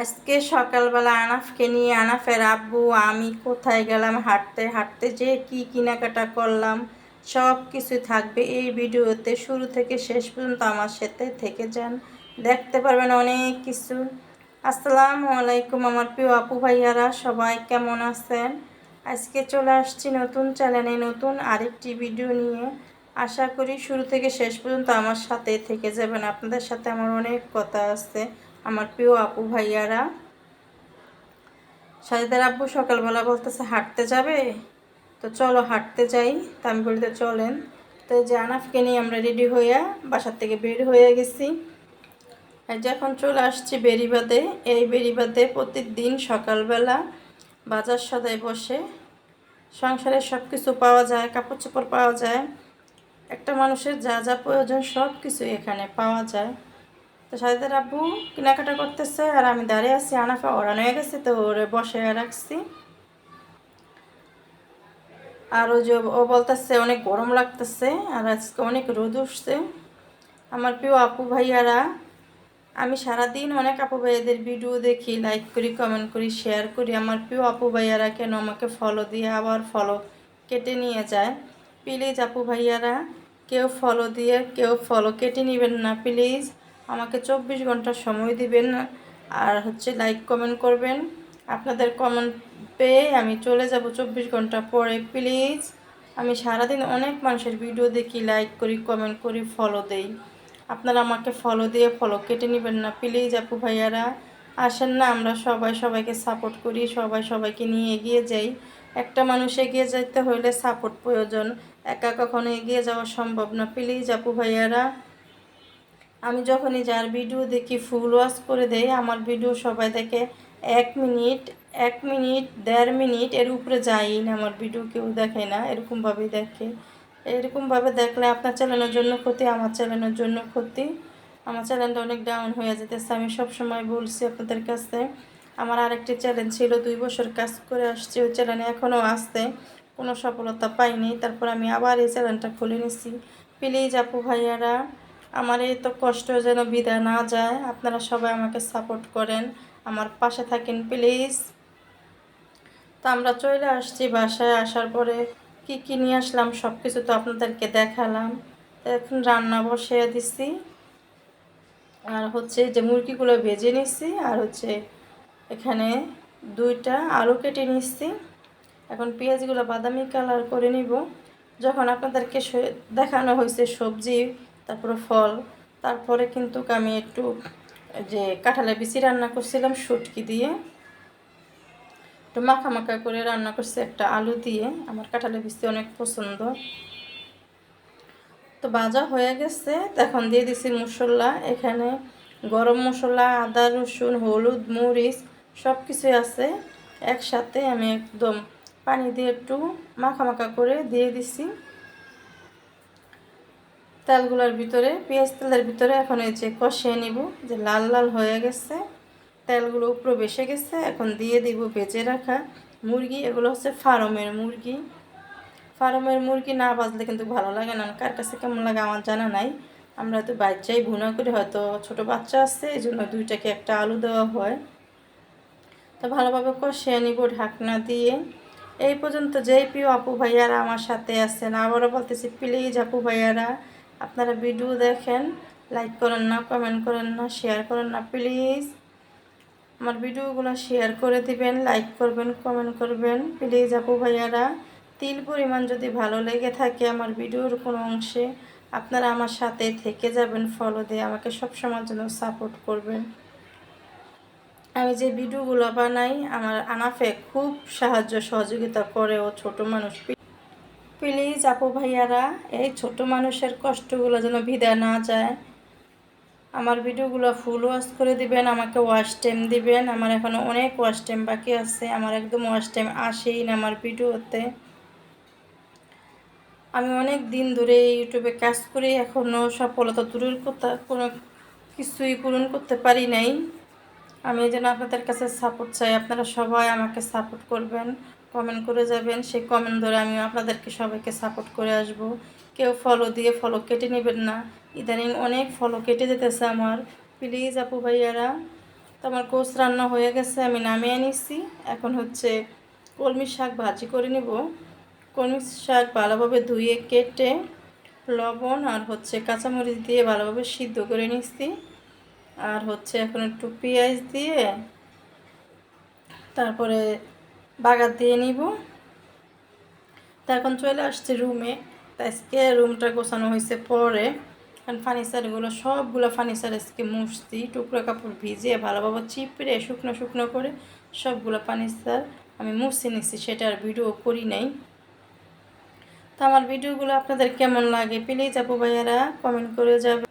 আজকে সকালবেলা আনাফকে নিয়ে আনাফের আব্বু, আমি কোথায় গেলাম, হাঁটতে হাঁটতে যে কি কেনাকাটা করলাম, সব কিছু থাকবে এই ভিডিওতে। শুরু থেকে শেষ পর্যন্ত আমার সাথে থেকে যান। দেখতে পারবেন অনেক কিছু। আসসালামু আলাইকুম আমার প্রিয় আপু ভাইয়ারা, সবাই কেমন আছেন? আজকে চলে আসছি নতুন চ্যানেলে নতুন আরেকটি ভিডিও নিয়ে। আশা করি শুরু থেকে শেষ পর্যন্ত আমার সাথে থেকে যাবেন। আপনাদের সাথে আমার অনেক কথা আছে। আমার প্রিয় আপু ভাইয়ারা। সাজিদার আব্বু সকালবেলা বলতেছে, হাঁটতে যাবে? তো চলো হাঁটতে যাই। তা আমি বলতে চলেন। তো যে আনাফকে নিয়ে আমরা রেডি হইয়া বাসার থেকে বের হয়ে গেছি। আর যে এখন চলে আসছি বেরিবাদে এই বেরিবাদে প্রতিদিন সকালবেলা বাজার সদায় বসে সংসারের সব কিছু পাওয়া যায় কাপড় চোপড় পাওয়া যায়। একটা মানুষের যা যা প্রয়োজন সব কিছু এখানে পাওয়া যায়। তো সাজিদের আব্বু কেনাকাটা করতেছে আর আমি দাঁড়িয়ে আছি, আনাফা ওড়ানো হয়ে গেছে তো ওরে বসে রাখছি। আর ও যে ও বলতেছে, অনেক গরম লাগতেছে আর আজকে অনেক রোদ উঠছে। আমার প্রিয় আপু ভাইয়ারা, আমি সারাদিন অনেক আপু ভাইয়াদের ভিডিও দেখি লাইক করি কমেন্ট করি শেয়ার করি। আমার প্রিয় আপু ভাইয়ারা কেন আমাকে ফলো দিয়ে আবার ফলো কেটে নিয়ে যায়? প্লিজ আপু ভাইয়ারা, কেউ ফলো দিয়ে, কেউ ফলো কেটে নেবেন না প্লিজ আমাকে চব্বিশ ঘণ্টা সময় দিবেন আর হচ্ছে লাইক কমেন্ট করবেন। আপনাদের কমেন্ট পেয়ে আমি চলে যাব চব্বিশ ঘণ্টা পরে। প্লিজ আমি সারাদিন অনেক মানুষের ভিডিও দেখি লাইক করি কমেন্ট করি ফলো দেই। আপনারা আমাকে ফলো দিয়ে ফলো কেটে নেবেন না। প্লিজ আপু ভাইয়ারা, আসেন না, আমরা সবাই সবাইকে সাপোর্ট করি, সবাই সবাইকে নিয়ে এগিয়ে যাই। একটা মানুষ এগিয়ে যেতে হলে সাপোর্ট প্রয়োজন। একা কখনো এগিয়ে যাওয়া সম্ভব না। প্লিজ আপু ভাইয়ারা আমি যখনই যার ভিডিও দেখি ফুল ওয়াশ করে দেই, আমার ভিডিও সবাই দেখে, এক মিনিট এক মিনিট, দেড় মিনিট এর উপরে যাই না, আমার ভিডিও কেউ দেখে না, এরকমভাবেই দেখে। এরকমভাবে দেখলে আপনার চ্যানেলের জন্য ক্ষতি, আমার চ্যানেলের জন্য ক্ষতি। আমার চ্যানেলটা অনেক ডাউন হয়ে যেতেছে, আমি সব সময় বলছি আপনাদের কাছে। আমার আরেকটি চ্যানেল ছিল, দুই বছর কাজ করে আসছি, ওই চ্যানেলে এখনও আসতে কোনো সফলতা পাইনি। তারপর আমি আবার এই চ্যানেলটা খুলে নিছি। প্লিজ আপু ভাইয়ারা আমার এই তো কষ্ট যেন বিদায় না যায়। আপনারা সবাই আমাকে সাপোর্ট করেন। আমার পাশে থাকেন প্লিজ তো আমরা চলে আসছি বাসায়। আসার পরে কি কি নিয়ে আসলাম সব কিছু তো আপনাদেরকে দেখালাম। এখন রান্না বসিয়ে দিছি। আর হচ্ছে যে মুরগিগুলো ভেজে নিচ্ছি আর হচ্ছে এখানে দুইটা আলু কেটে নিচ্ছি এখন পেঁয়াজগুলো বাদামি কালার করে নিব। যখন আপনাদেরকে দেখানো হয়েছে সবজি তারপরে ফল, তারপরে কিন্তু আমি একটু যে কাঁঠালের বিচি রান্না করছিলাম শুটকি দিয়ে। একটু মাখা মাখা করে রান্না করছি একটা আলু দিয়ে, আমার কাঁঠালের বিচি অনেক পছন্দ। তো ভাজা হয়ে গেছে এখন দিয়ে দিছি মশলা, এখানে গরম মশলা, আদা, রসুন, হলুদ, মরিচ সব কিছুই আছে। একসাথে আমি একদম পানি দিয়ে একটু মাখা মাখা করে দিয়ে দিছি। তেলগুলোর ভিতরে, পেঁয়াজ তেলের ভিতরে এখন এই যে কষিয়ে নিব, যে লাল লাল হয়ে গেছে। তেলগুলো উপরে বেসে গেছে, এখন দিয়ে দিব ভেজে রাখা মুরগি। এগুলো হচ্ছে ফার্মের মুরগি। ফার্মের মুরগি না বাজলে কিন্তু ভালো লাগে না। কার কাছে কেমন লাগে আমার জানা নাই। আমরা তো বাচ্চাই ভুনা করে, হয়তো ছোট বাচ্চা আছে এই জন্য দুইটাকে একটা আলু দেওয়া হয়। তো ভালোভাবে কষিয়ে নিব ঢাকনা দিয়ে। এই পর্যন্ত যেই প্রিয় আপু ভাইয়ারা আমার সাথে আছেন, আবারও বলতেছি, প্লিজ আপু ভাইয়ারা আপনারা ভিডিও দেখেন লাইক করেন না কমেন্ট করেন না শেয়ার করেন না প্লিজ আমার ভিডিওগুলো শেয়ার করে দিবেন লাইক করবেন কমেন্ট করবেন। প্লিজ আপু ভাইয়ারা, তিল পরিমাণ যদি ভালো লেগে থাকে আমার ভিডিওর কোনো অংশে, আপনারা আমার সাথে থেকে যাবেন ফলো দিয়ে আমাকে সবসময়ের জন্য সাপোর্ট করবেন। আমি যে ভিডিওগুলো বানাই, আমার আনাফে খুব সাহায্য সহযোগিতা করে ও ছোট মানুষ। প্লিজ আপু ভাইয়ারা, এই ছোট মানুষের কষ্টগুলো যেন বিদায় না যায়। আমার ভিডিওগুলো ফুল ওয়াশ করে দিবেন, আমাকে ওয়াশ টাইম দিবেন। আমার এখনও অনেক ওয়াশ টাইম বাকি আছে, আমার একদম ওয়াশ টাইম আসেই না আমার ভিডিওতে। আমি অনেক দিন ধরে ইউটিউবে কাজ করে এখনও সফলতা দূরের কথা কোনো কিছুই পূরণ করতে পারি নাই। আমি যেন আপনাদের কাছে সাপোর্ট চাই, আপনারা সবাই আমাকে সাপোর্ট করবেন। কমেন্ট করে যাবেন। সেই কমেন্ট ধরে আমি আপনাদেরকে সবাইকে সাপোর্ট করে আসব। কেউ ফলো দিয়ে ফলো কেটে নেবেন না। ইদানিং অনেক ফলো কেটে যেতেছে আমার। প্লিজ আপু ভাইয়ারা, তো আমার কোষ রান্না হয়ে গেছে, আমি নামিয়ে নিছি। এখন হচ্ছে কলমি শাক ভাজি করে নিব। কলমি শাক ভালোভাবে ধুয়ে কেটে লবণ আর হচ্ছে কাঁচামরিচ দিয়ে ভালোভাবে সিদ্ধ করে নিচ্ছি আর হচ্ছে এখন একটু পেঁয়াজ দিয়ে তারপরে বাগার দিয়ে নিব। তা এখন চলে আসছে রুমে। তা আজকে রুমটা গোছানো হয়েছে পরে। কারণ ফার্নিচারগুলো সবগুলো ফার্নিচার আজকে মুছছি। টুকরো কাপড় ভিজিয়ে ভালোভাবে চিপড়ে, শুকনো শুকনো করে সবগুলো ফার্নিচার আমি মুছে নিচ্ছি সেটা আর ভিডিও করি নাই। তো আমার ভিডিওগুলো আপনাদের কেমন লাগে প্লিজ আপু ভাইয়ারা কমেন্ট করে যাবেন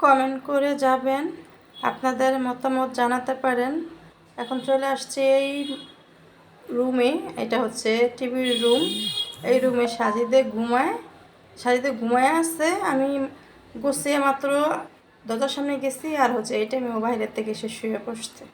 কমেন্ট করে যাবেন। আপনাদের মতামত জানাতে পারেন। এখন চলে আসছে এই রুমে, এটা হচ্ছে টিভির রুম। এই রুমে সাজিদে ঘুমায় সাজিদে ঘুমায় আছে। আমি গুছিয়ে মাত্র দরজার সামনে গেছি আর হচ্ছে এটা আমি ও বাইরের থেকে এসে শুয়ে বসছে